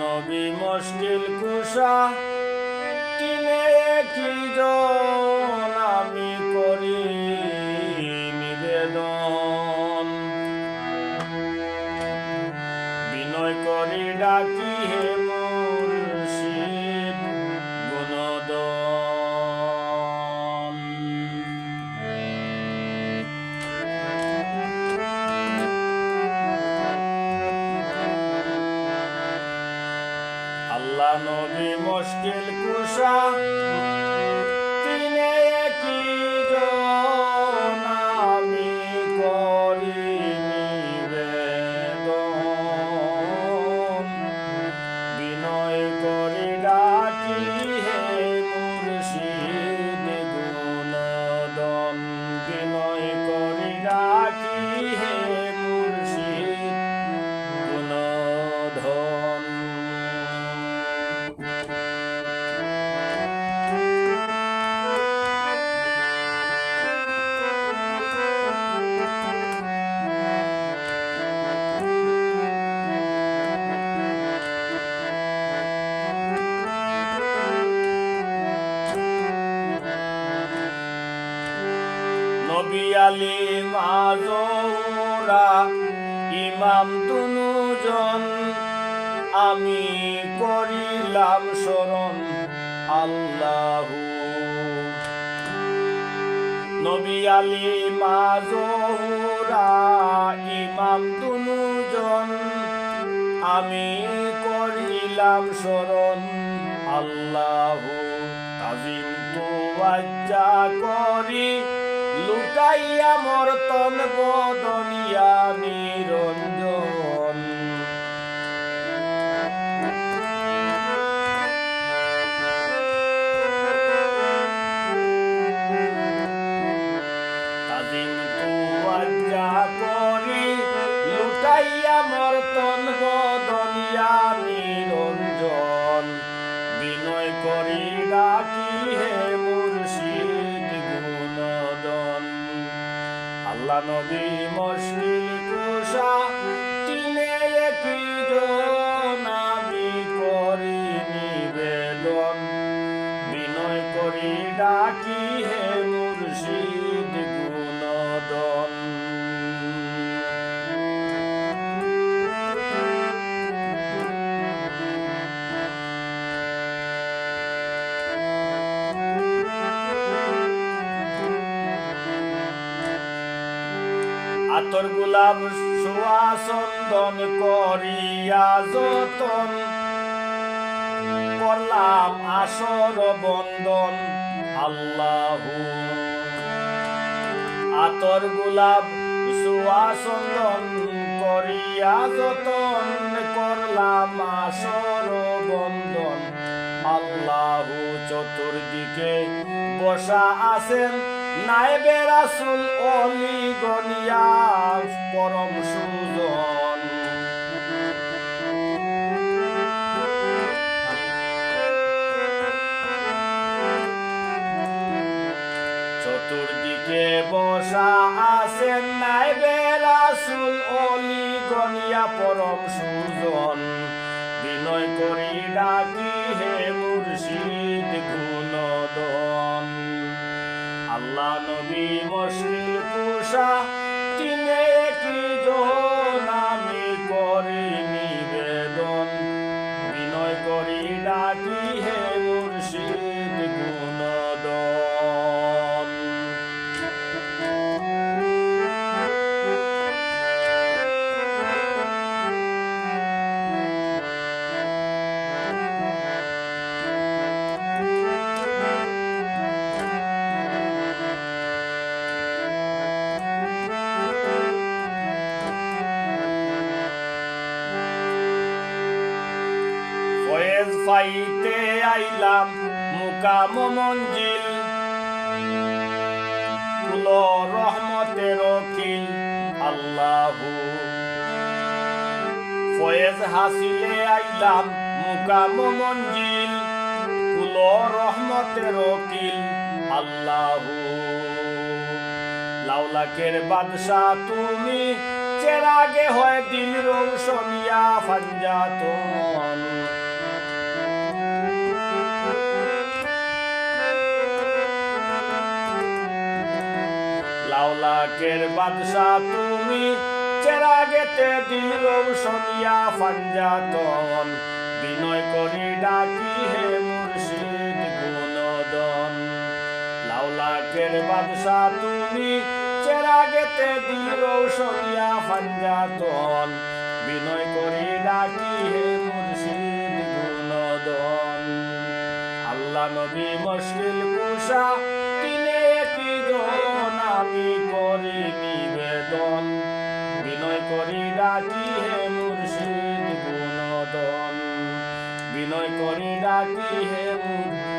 নবী মুশকিল কুশা কিনে কি আমি করি নিবেদন। বিনয় করি ডাকি হে আল্লাহ নবী মুশকিল কুশা নবী আলী মাজরা, ইমাম দুজন আমি করিলাম শরণ আল্লাহু। নবী আলী মাজরা, ইমাম দুজন আমি করিলাম শরণ আল্লাহু। তাজিম তো বাচ্চা করি লুটাইয়া মর্তন বদনিয়া নিরঞ্জন। নবী মুশকিল আতর গোলাপ সুয়াসন্দন করিয়া যতন। করলাম আসর বন্দন আল্লাহু। আতর গোলাপ সুয়াসন্দন করিয়া যতন, করলাম আসর বন্দন আল্লাহু। চতুর্দিকে বসা আছেন পরম সুজন। চতুর্দিকে বসা আছেন নাইবে রাসুল অলি গনিয়া পরম সুজন। বিনয় করি ডাকি হে মুর্শিদ? আল্লাহ নবী মুশকিল কুশা তিনে কি জন পাইতে আইলাম মুকাম মঞ্জিল কুল রহমতের খিল আল্লাহু। ফয়েজ হাসিলে আইলাম মুকাম মঞ্জিল কুল রহমতের কিল আল্লাহু। লাউলাকের বাদশা তুমি, চেরাগে হয় দিল রৌশনিয়া ফাঞ্জাতন লাউলাকের বাদশাহ তুমি চেরাগেতে দিল রৌশনিয়া ফাঞ্জাতন বিনয় করি ডাকি হে মুর্শিদ গুণদন। লাউলাকের বাদশাহ তুমি চেরাগেতে দিল রৌশনিয়া ফাঞ্জাতন বিনয় করি ডাকি হে মুর্শিদ গুণদন। আল্লাহ নবী মুশকিল কুশা আমি করি নিবেদন। বিনয় করি ডাকি হে মুর্শিদ গুণদন বিনয় করি ডাকি হে মুর্শিদ